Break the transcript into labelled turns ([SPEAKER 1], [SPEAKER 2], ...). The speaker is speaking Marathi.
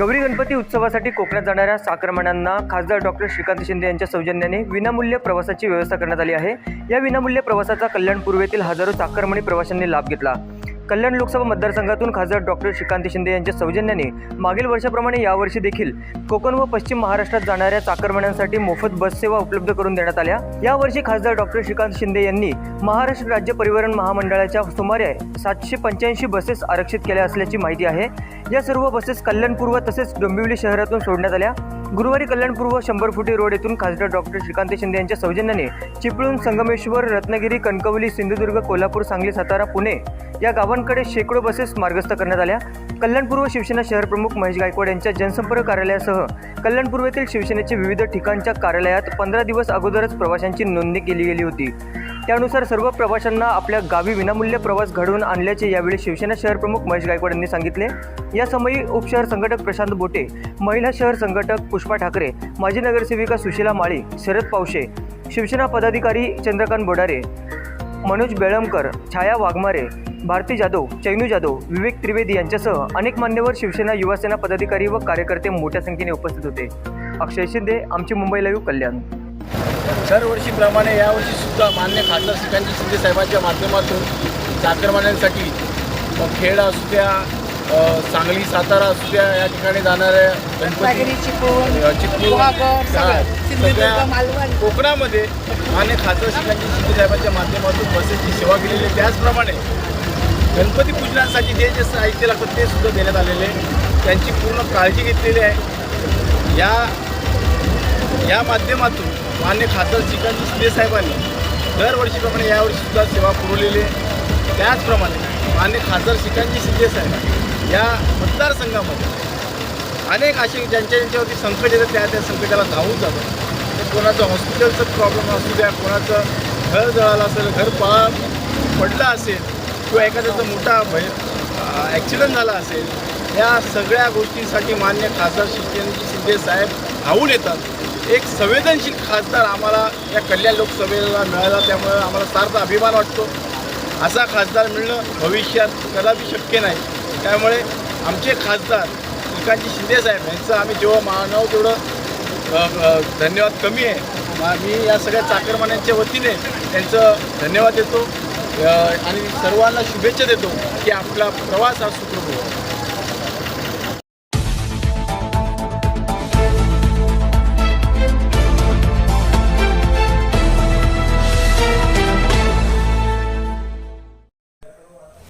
[SPEAKER 1] गौरी गणपती उत्सवासाठी कोकणात जाणाऱ्या चाकरमान्यांना खासदार डॉक्टर श्रीकांत शिंदे यांच्या सौजन्याने विनामूल्य प्रवासाची व्यवस्था करण्यात आली आहे. या विनामूल्य प्रवासाचा कल्याण पूर्वेतील हजारो साखरमणी प्रवाशांनी लाभ घेतला. कल्याण लोकसभा मतदारसंघातून खासदार डॉक्टर श्रीकांत शिंदे यांच्या सौजन्याने मागील वर्षाप्रमाणे यावर्षी देखील कोकण व पश्चिम महाराष्ट्रात जाणाऱ्या चाकरमान्यांसाठी मोफत बस सेवा उपलब्ध करून देण्यात आल्या. यावर्षी खासदार डॉक्टर श्रीकांत शिंदे यांनी महाराष्ट्र राज्य परिवहन महामंडळाच्या सुमारे सातशे पंच्याऐंशी बसेस आरक्षित केल्या असल्याची माहिती आहे. या सर्व बसेस कल्याण पूर्व तसेच डोंबिवली शहरातून सोडण्यात आल्या. गुरुवारी कल्याणपूर्व शंभर फुटी रोड येथून खासदार डॉक्टर श्रीकांत शिंदे यांच्या सौजन्याने चिपळूण संगमेश्वर रत्नागिरी कणकवली सिंधुदुर्ग कोल्हापूर सांगली सातारा पुणे या गावांकडे शेकडो बसेस मार्गस्थ करण्यात आल्या. कल्याणपूर्व शिवसेना शहर प्रमुख महेश गायकवाड यांच्या जनसंपर्क कार्यालयासह कल्याणपूर्वेतील शिवसेनेचे विविध ठिकाणच्या कार्यालयात पंधरा दिवस अगोदरच प्रवाशांची नोंदणी केली गेली होती. त्यानुसार सर्व प्रवाशांना आपल्या गावी विनामूल्य प्रवास घडवून आणल्याचे यावेळी शिवसेना शहर प्रमुख महेश गायकवाड यांनी सांगितले. या समयी उपशहर संघटक प्रशांत बोटे महिला शहर संघटक पुष्पा ठाकरे माजी नगरसेविका सुशीला माळी शरद पावशे शिवसेना पदाधिकारी चंद्रकांत बोडारे मनोज बेळमकर छाया वाघमारे भारती जाधव चैनू जाधव विवेक त्रिवेदी यांच्यासह अनेक मान्यवर शिवसेना युवासेना पदाधिकारी व कार्यकर्ते मोठ्या संख्येने उपस्थित होते. अक्षय शिंदे आमची मुंबई लाईव्ह कल्याण.
[SPEAKER 2] दरवर्षीप्रमाणे यावर्षी सुद्धा मान्य खासदार श्रीकांत शिंदे साहेबांच्या माध्यमातून चाकरमान्यांसाठी मग खेड असू द्या सांगली सातारा असू द्या या ठिकाणी जाणाऱ्या
[SPEAKER 3] चिपळूण,
[SPEAKER 2] सगळ्या. कोकणामध्ये मान्य खासदार श्रीकांत शिंदे साहेबांच्या माध्यमातून बसेसची सेवा केलेली आहे. त्याचप्रमाणे गणपती पूजनासाठी जे जे साहित्य लागतं ते सुद्धा देण्यात आलेले आहे. त्यांची पूर्ण काळजी घेतलेली आहे. या या माध्यमातून मान्य खासदार श्रीकांत शिंदे साहेबांनी दरवर्षीप्रमाणे यावर्षीसुद्धा सेवा पुरवलेली आहे. त्याचप्रमाणे मान्य खासदार श्रीकांतजी शिंदे साहेब या मतदारसंघामध्ये अनेक असे ज्यांच्या ज्यांच्यावरती संकट येतं त्या त्या संकटाला धावून जातात. ते कोणाचं हॉस्पिटलचं प्रॉब्लेम असू द्या कोणाचं घर जळालं असेल घर पळा पडलं असेल किंवा एखाद्याचा मोठा भय ॲक्सिडेंट झाला असेल या सगळ्या गोष्टींसाठी मान्य खासदार शिंदे शिंदे साहेब धावून येतात. एक संवेदनशील खासदार आम्हाला या कल्याण लोकसभेला मिळाला त्यामुळे आम्हाला सार्थ अभिमान वाटतो. असा खासदार मिळणं भविष्यात कदापि शक्य नाही. त्यामुळे आमचे खासदार श्रीकांतजी शिंदेसाहेब यांचं आम्ही जेव्हा मानव तेवढं धन्यवाद कमी आहे. मी या सगळ्या चाकरमान्यांच्या वतीने त्यांचं धन्यवाद देतो. आणि सर्वांना शुभेच्छा देतो की आपला प्रवास हा सुखरूप होतो